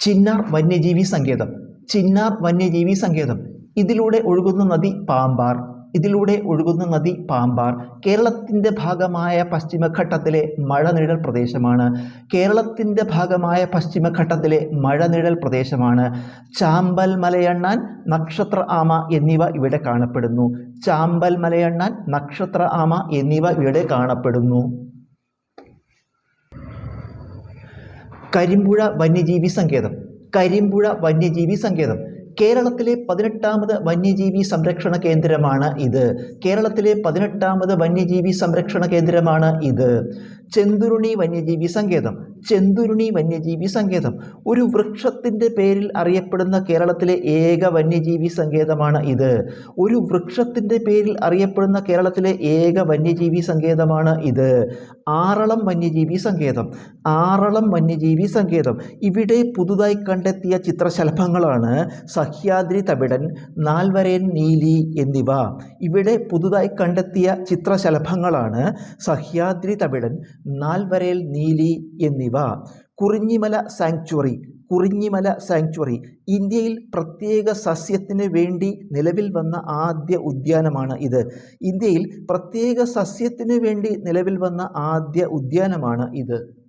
ചിന്നാർ വന്യജീവി സങ്കേതം. ചിന്നാർ വന്യജീവി സങ്കേതം. ഇതിലൂടെ ഒഴുകുന്ന നദി പാമ്പാർ. ഇതിലൂടെ ഒഴുകുന്ന നദി പാമ്പാർ. കേരളത്തിന്റെ ഭാഗമായ പശ്ചിമഘട്ടത്തിലെ മഴനിഴൽ പ്രദേശമാണ്. കേരളത്തിന്റെ ഭാഗമായ പശ്ചിമഘട്ടത്തിലെ മഴനിഴൽ പ്രദേശമാണ്. ചാമ്പൽ മലയണ്ണാൻ നക്ഷത്ര ആമ എന്നിവ ഇവിടെ കാണപ്പെടുന്നു. ചാമ്പൽ മലയണ്ണാൻ നക്ഷത്ര ആമ എന്നിവ ഇവിടെ കാണപ്പെടുന്നു. കരിമ്പുഴ വന്യജീവി സങ്കേതം. കരിമ്പുഴ വന്യജീവി സങ്കേതം. കേരളത്തിലെ പതിനെട്ടാമത് വന്യജീവി സംരക്ഷണ കേന്ദ്രമാണ് ഇത്. കേരളത്തിലെ പതിനെട്ടാമത് വന്യജീവി സംരക്ഷണ കേന്ദ്രമാണ് ഇത്. ചെന്തുരുണി വന്യജീവി സങ്കേതം. ചെന്തുരുണി വന്യജീവി സങ്കേതം. ഒരു വൃക്ഷത്തിന്റെ പേരിൽ അറിയപ്പെടുന്ന കേരളത്തിലെ ഏക വന്യജീവി സങ്കേതമാണ് ഇത്. ഒരു വൃക്ഷത്തിന്റെ പേരിൽ അറിയപ്പെടുന്ന കേരളത്തിലെ ഏക വന്യജീവി സങ്കേതമാണ് ഇത്. ആറളം വന്യജീവി സങ്കേതം. ആറളം വന്യജീവി സങ്കേതം. ഇവിടെ പുതുതായി കണ്ടെത്തിയ ചിത്രശലഭങ്ങളാണ് സഹ്യാദ്രി തവിടൻ നാൽവരയൻ നീലി എന്നിവ. ഇവിടെ പുതുതായി കണ്ടെത്തിയ ചിത്രശലഭങ്ങളാണ് സഹ്യാദ്രി തവിടൻ നാൽവരയൽ നീലി എന്നിവ. Kurinjimala sanctuary Kurinjimala sanctuary. ഇന്ത്യയിൽ പ്രത്യേക സസ്യത്തിന് വേണ്ടി നിലവിൽ വന്ന ആദ്യ ഉദ്യാനമാണ് ഇത്. ഇന്ത്യയിൽ പ്രത്യേക സസ്യത്തിന് വേണ്ടി നിലവിൽ വന്ന ആദ്യ ഉദ്യാനമാണ് ഇത്.